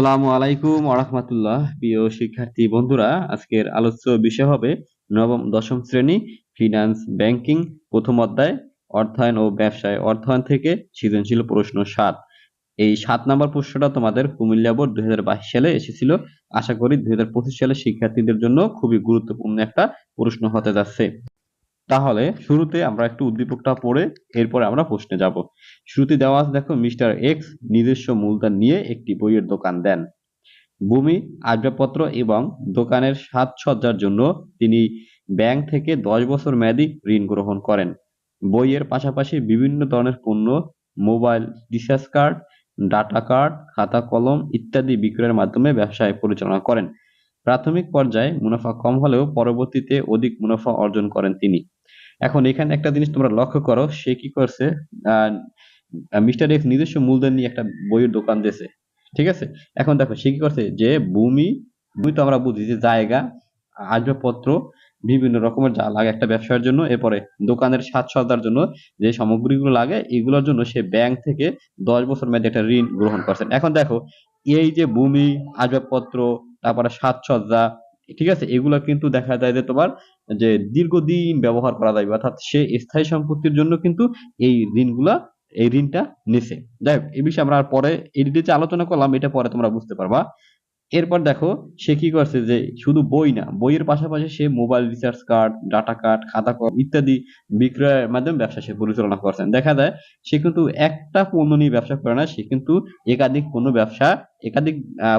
আসসালামু আলাইকুম আরহামতুল্লাহ প্রিয় শিক্ষার্থী বন্ধুরা, আজকের আলোচ্য বিষয় হবে নবম, দশম শ্রেণি ফিনান্স ব্যাংকিং, প্রথম অধ্যায়, অর্থায়ন ও ব্যবসায় অর্থায়ন থেকে সৃজনশীল প্রশ্ন সাত। এই সাত নম্বর প্রশ্নটা তোমাদের কুমিল্লা বোর্ড দুই হাজার বাইশ সালে এসেছিল। আশা করি দুই হাজার পঁচিশ সালে শিক্ষার্থীদের জন্য খুবই গুরুত্বপূর্ণ একটা প্রশ্ন হতে যাচ্ছে। তাহলে শুরুতে আমরা একটু উদ্দীপকটা পড়ে এরপরে আমরা প্রশ্নে যাব। শুরুতে দেওয়া আছে, দেখো, মিস্টার এক্স নিজস্ব মূলধন নিয়ে একটি বইয়ের দোকান দেন। ভূমি, আসবাবপত্র এবং দোকানের সাজসজ্জার জন্য তিনি ব্যাংক থেকে দশ বছর মেয়াদী ঋণ গ্রহণ করেন। বইয়ের পাশাপাশি বিভিন্ন ধরনের পণ্য, mobile recharge card, data card, খাতা কলম ইত্যাদি বিক্রয়ের মাধ্যমে ব্যবসায় পরিচালনা করেন। প্রাথমিক পর্যায়ে মুনাফা কম হলেও পরবর্তীতে অধিক মুনাফা অর্জন করেন তিনি। এখন এখানে একটা জিনিস তোমরা লক্ষ্য করো, সে কি করছে মিস্টার এক্স নিজস্ব মূলধন নিয়ে একটা বইয়ের দোকান দিয়েছে, ঠিক আছে? এখন দেখো, সে কি করছে যে ভূমি ভূমি তো আমরা বুঝি যে জায়গা, আসবাবপত্র, বিভিন্ন রকমের যা লাগে একটা ব্যবসার জন্য, এরপরে দোকানের সাজসজ্জার জন্য যে সামগ্রীগুলো লাগে, এগুলোর জন্য সে ব্যাংক থেকে দশ বছর মেয়াদে একটা ঋণ গ্রহণ করছেন এখন দেখো, এই যে ভূমি, আসবাবপত্র, তারপরে সাজসজ্জা ঠিক আছে? এগুলো কিন্তু দেখা যায় যে তোমার যে দীর্ঘদিন ব্যবহার করা যাবে অর্থাৎ সে স্থায়ী সম্পত্তির জন্য কিন্তু এই ঋণগুলা, এই ঋণটা নিছে। যাই হোক, এই বিষয়ে আমরা পরে এই যে আলোচনা করলাম, এটা পরে তোমরা বুঝতে পারবা। এরপর দেখো, সে কি করছে যে শুধু বই না, বইয়ের পাশাপাশি সে mobile recharge card data card খাতা কলম ইত্যাদি বিক্রয়ের মাধ্যমে ব্যবসা সে পরিচালনা করছেন। দেখা যায়, সে কিন্তু একটা পণ্য নিয়ে ব্যবসা করে না, সে কিন্তু একাধিক পণ্য ব্যবসা, একাধিক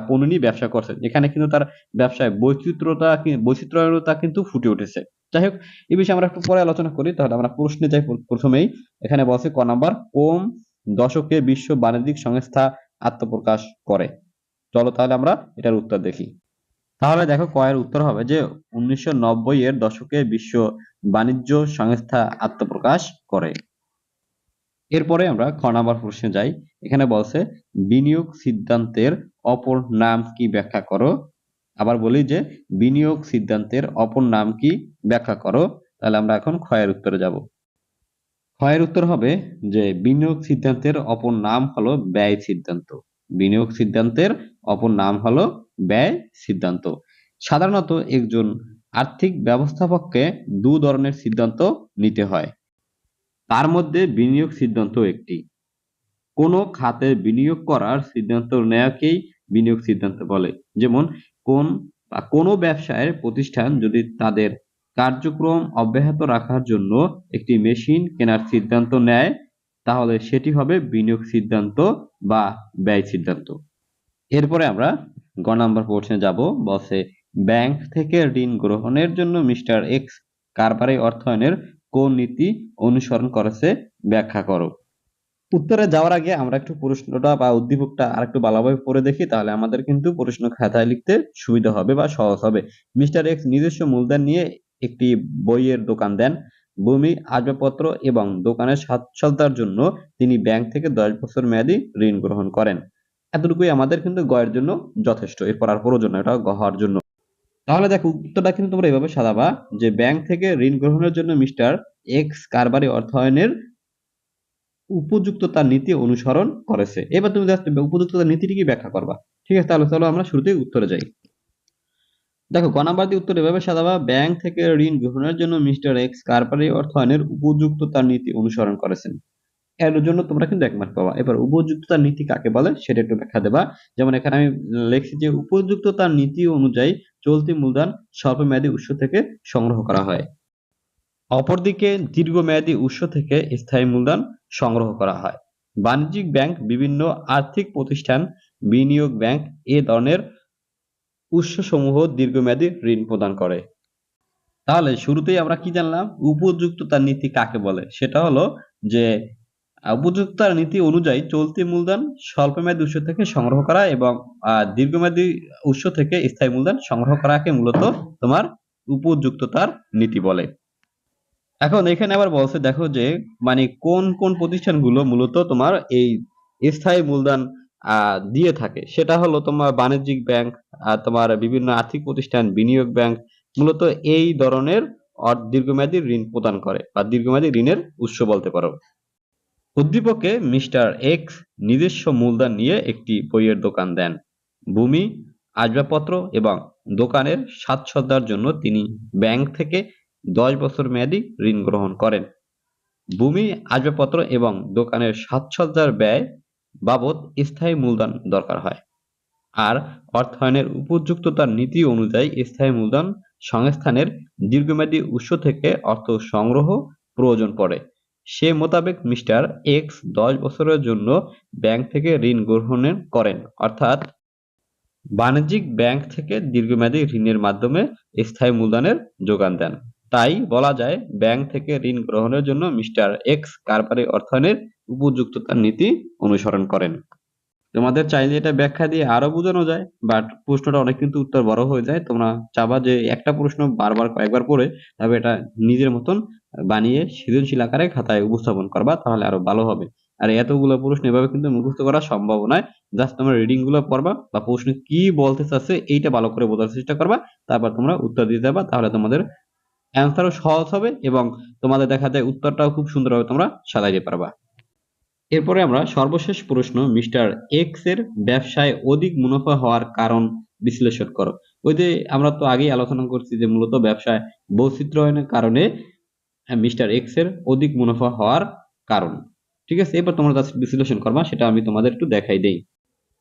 পণ্য নিয়ে ব্যবসা করছে এখানে কিন্তু তার ব্যবসায় বৈচিত্র্যতা বৈচিত্র্যতা কিন্তু ফুটে উঠেছে। যাই হোক, এই বিষয়ে আমরা একটু পরে আলোচনা করি, তাহলে আমরা প্রশ্নে যাই প্রথমেই। এখানে বলছে ক নাম্বার, কোন দশকে বিশ্ব বাণিজ্যিক সংস্থা আত্মপ্রকাশ করে? চলো তাহলে আমরা এটার উত্তর দেখি। তাহলে দেখো কয়ের উত্তর হবে যে উনিশশো নব্বই এর দশকে বিশ্ব বাণিজ্য সংস্থা আত্মপ্রকাশ করে। এরপরে আমরা খ নাম্বার প্রশ্নে যাই। এখানে বলছে, বিনিয়োগ সিদ্ধান্তের অপর নাম কি ব্যাখ্যা করো? আবার বলি যে, বিনিয়োগ সিদ্ধান্তের অপর নাম কি ব্যাখ্যা করো? তাহলে আমরা এখন ক্ষয়ের উত্তরে যাব। ক্ষয়ের উত্তর হবে যে, বিনিয়োগ সিদ্ধান্তের অপর নাম হলো ব্যয় সিদ্ধান্ত। বিনিয়োগ সিদ্ধান্তের অপর নাম হলো ব্যয় সিদ্ধান্ত। সাধারণত একজন আর্থিক ব্যবস্থাপককে দু ধরনের সিদ্ধান্ত নিতে হয়। তার মধ্যে বিনিয়োগ সিদ্ধান্ত একটি। কোনো খাতে বিনিয়োগ করার সিদ্ধান্ত নেওয়াকেই বিনিয়োগ সিদ্ধান্ত বলে। যেমন, কোন বা কোনো ব্যবসায়ের প্রতিষ্ঠান যদি তাদের কার্যক্রম অব্যাহত রাখার জন্য একটি মেশিন কেনার সিদ্ধান্ত নেয়, তাহলে সেটি হবে বিনিয়োগ সিদ্ধান্ত বা ব্যয় সিদ্ধান্ত। এরপরে আমরা গ নাম্বার প্রশ্নে যাব। বসে ব্যাংক থেকে ঋণ গ্রহণের জন্য মিস্টার এক্স কারবারে অর্থায়নের কোন নীতি অনুসরণ করেছে ব্যাখ্যা করো। উত্তরে যাওয়ার আগে আমরা একটু প্রশ্নটা বা উদ্দীপকটা আর একটু ভালোভাবে পড়ে দেখি, তাহলে আমাদের কিন্তু প্রশ্ন খাতায় লিখতে সুবিধা হবে বা সহজ হবে। মিস্টার এক্স নিজস্ব মূলধন নিয়ে একটি বইয়ের দোকান দেন। ভূমি, আসবাবপত্র এবং দোকানের সাজসজ্জার জন্য তিনি ব্যাংক থেকে দশ বছর মেয়াদী ঋণ গ্রহণ করেন। এতটুকুই আমাদের কিন্তু গয়ের জন্য যথেষ্ট। এরপর আর প্রয়োজন এটা গহার জন্য। তাহলে দেখো, উত্তরটা কিন্তু তোমরা এভাবে সাজাবা যে ব্যাংক থেকে ঋণ গ্রহণের জন্য মিস্টার এক্স কারবারি অর্থায়নের উপযুক্ততা নীতি অনুসরণ করেছে। এবার তুমি জাস্ট উপযুক্ততা নীতিটি কি ব্যাখ্যা করবা। ঠিক আছে, তাহলে চলো আমরা শুরুতেই উত্তরে যাই। দেখো দিয়ে উত্তর এভাবে সাজাবা, ব্যাংক থেকে ঋণ গ্রহণের জন্য মিস্টার এক্স কারবারি অর্থায়নের উপযুক্ততার নীতি অনুসরণ করেছেন। এর জন্য তোমরা কিন্তু এক মার্ক পাবা। এবার উপযুক্ততার নীতি কাকে বলে সেটা একটু ব্যাখ্যা দেবা। যেমন এখানে আমি লিখছি যে উপযুক্ততার নীতি অনুযায়ী চলতি মূলধন স্বল্পমেয়াদী উৎস থেকে সংগ্রহ করা হয়। অপরদিকে দীর্ঘমেয়াদী উৎস থেকে স্থায়ী মূলধন সংগ্রহ করা হয়। বাণিজ্যিক ব্যাংক, বিভিন্ন আর্থিক প্রতিষ্ঠান, বিনিয়োগ ব্যাংক এ ধরনের উৎসসমূহ দীর্ঘমেয়াদী ঋণ প্রদান করে। তাহলে শুরুতেই আমরা কি জানলাম? উপযুক্ততার নীতি কাকে বলে? সেটা হলো যে উপযুক্ততার নীতি অনুযায়ী চলতি মূলধন স্বল্পমেয়াদী উৎস থেকে সংগ্রহ করা এবং দীর্ঘমেয়াদী উৎস থেকে স্থায়ী মূলধন সংগ্রহ করাকে মূলত তোমার উপযুক্ততার নীতি বলে। এখন এখানে আবার বলছে, দেখো যে মানে কোন কোন প্রতিষ্ঠানগুলো মূলত তোমার এই স্থায়ী মূলধন দিয়ে থাকে। সেটা হলো তোমার বাণিজ্যিক ব্যাংক তোমার বিভিন্ন আর্থিক প্রতিষ্ঠান, বিনিয়োগ ব্যাংক মূলত এই ধরনের দীর্ঘমেয়াদী ঋণ প্রদান করে বা দীর্ঘমেয়াদী ঋণের উৎস বলতে পারো। উদ্দীপকে মিস্টার এক্স নিজস্ব মূলধন নিয়ে একটি বইয়ের দোকান দেন। ভূমি, আসবাবপত্র এবং দোকানের সাজসজ্জার জন্য তিনি ব্যাংক থেকে দশ বছর মেয়াদী ঋণ গ্রহণ করেন। ভূমি, আসবাবপত্র এবং দোকানের সাজসজ্জার ব্যয় বাবদ স্থায়ী মূলধন দরকার হয় আর অর্থায়নের উপযুক্ততার নীতি অনুযায়ী স্থায়ী মূলধন সংস্থানের দীর্ঘমেয়াদী উৎস থেকে অর্থ সংগ্রহ প্রয়োজন পড়ে। সে মোতাবেক মিস্টার এক্স দশ বছরের জন্য ব্যাংক থেকে ঋণ গ্রহণ করেন। অর্থাৎ বাণিজ্যিক ব্যাংক থেকে দীর্ঘমেয়াদী ঋণের মাধ্যমে স্থায়ী মূলধনের যোগান দেন। তাই বলা যায়, ব্যাংক থেকে ঋণ গ্রহণের জন্য মিস্টার এক্স কারবারি অর্থায়নের উপযুক্ততার নীতি অনুসরণ করেন। তোমাদের চাইলে এটা ব্যাখ্যা দিয়ে আরও বোঝানো যায় বাট প্রশ্নটা অনেক কিন্তু উত্তর বড় হয়ে যায়। তোমরা চাবা যে একটা প্রশ্ন বারবার কয়েকবার পড়ে তবে এটা নিজের মতন বানিয়ে সৃজনশীল আকারে খাতায় উপস্থাপন করবা, তাহলে আরও ভালো হবে। আর এতগুলো প্রশ্ন এভাবে কিন্তু মুখস্থ করা সম্ভব নয়। জাস্ট তোমরা রিডিংগুলো পড়বা বা প্রশ্ন কি বলতে চাচ্ছে এইটা ভালো করে বোঝার চেষ্টা করবা, তারপর তোমরা উত্তর দিতে যাবা তাহলে তোমাদের অ্যান্সারও সহজ হবে এবং তোমাদের দেখা যায় উত্তরটাও খুব সুন্দরভাবে তোমরা সাজাইতে পারবা। এরপরে আমরা সর্বশেষ প্রশ্ন, মিস্টার এক্সের ব্যবসায় অধিক মুনাফা হওয়ার কারণ বিশ্লেষণ করো। ওই যে আমরা তো আগেই আলোচনা করছি যে মূলত ব্যবসায় বৈচিত্র্যায়নের কারণে মিস্টার এক্সের অধিক মুনাফা হওয়ার কারণ। ঠিক আছে? এবার তোমরা জাস্ট বিশ্লেষণ করবা, সেটা আমি তোমাদের একটু দেখাই দেই।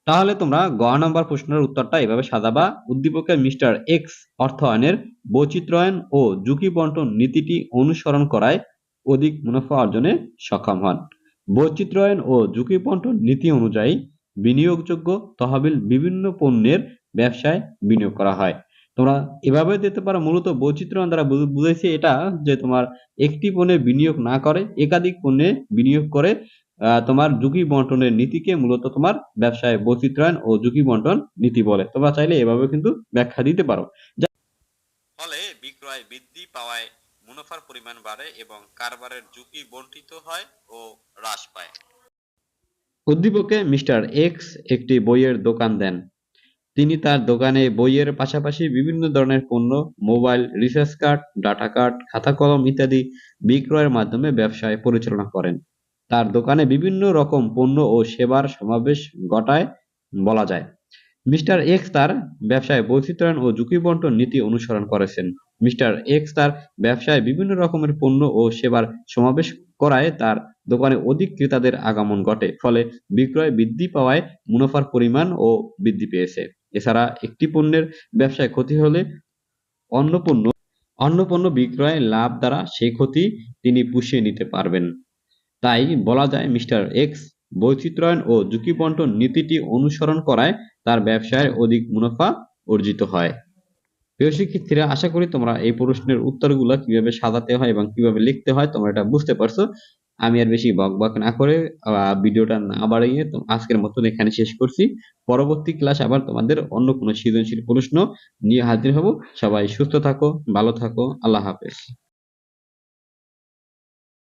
তাহলে তোমরা গ নাম্বার প্রশ্নের উত্তরটা এভাবে সাজাবা। উদ্দীপকের মিস্টার এক্স অর্থায়নের বৈচিত্র্যায়ন ও ঝুঁকি বন্টন নীতিটি অনুসরণ করায় অধিক মুনাফা অর্জনে সক্ষম হন। বৈচিত্র্যায়ন ও ঝুঁকি বন্টন নীতি অনুযায়ী বিনিয়োগযোগ্য তহবিল বিভিন্ন পণ্যের ব্যবসায় বিনিয়োগ করা হয়। তোমরা এভাবে দিতে পারো, মূলত বৈচিত্র্যায়ন দ্বারা বু- বুঝাইছে এটা যে তোমার একটি পণ্যে বিনিয়োগ না করে, একাধিক পণ্যে বিনিয়োগ করে তোমার ঝুঁকি বন্টনের নীতিকে মূলত তোমার ব্যবসায় বৈচিত্র্যায়ন ও ঝুঁকি বন্টন নীতি বলে। তোমরা চাইলে এভাবে কিন্তু ব্যাখ্যা দিতে পারো। ফলে বিক্রয় বৃদ্ধি পাওয়ায় মুনাফার পরিমাণ বাড়ে এবং কারবারের ঝুঁকি বন্টিত হয় ও হ্রাস পায়। উদ্দীপকে মিস্টার এক্স একটি বইয়ের দোকান দেন। তিনি তার দোকানে বইয়ের পাশাপাশি বিভিন্ন ধরনের পণ্য, mobile recharge card, data card, খাতা কলম ইত্যাদি বিক্রয়ের মাধ্যমে ব্যবসায় পরিচালনা করেন। তার দোকানে বিভিন্ন রকম পণ্য ও সেবার সমাবেশ ঘটায় বলা যায়। মিস্টার এক্স তার ব্যবসায় বৈচিত্র্যায়ন ও ঝুঁকি বন্টন নীতি অনুসরণ করেছেন। মিস্টার এক্স তার ব্যবসায় বিভিন্ন রকমের পণ্য ও সেবার সমাবেশ করায় তার দোকানে অধিক ক্রেতাদের আগমন ঘটে, ফলে বিক্রয় বৃদ্ধি পাওয়ায় মুনাফার পরিমাণ ও বৃদ্ধি পেয়েছে। এছাড়া একটি পণ্যের ব্যবসায় ক্ষতি হলে অন্য পণ্য অন্য পণ্য বিক্রয় লাভ দ্বারা সেই ক্ষতি তিনি পুষিয়ে নিতে পারবেন। তাই বলা যায় মিস্টার এক্স বৈচিত্র্যায়ন ও ঝুঁকি বন্টন নীতিটি অনুসরণ করায় তার ব্যবসায় অধিক মুনাফা অর্জিত হয়। প্রিয় শিক্ষার্থীরা, আশা করি তোমরা এই প্রশ্নের উত্তরগুলো কীভাবে সাজাতে হয় এবং কীভাবে লিখতে হয় তোমরা এটা বুঝতে পারছ। আমি আর বেশি বক বক না করে ভিডিওটা না বাড়িয়ে আজকের মতন এখানে শেষ করছি। পরবর্তী ক্লাস আবার তোমাদের অন্য কোনো সৃজনশীল প্রশ্ন নিয়ে হাজির হব। সবাই সুস্থ থাকো, ভালো থাকো, আল্লাহ হাফেজ।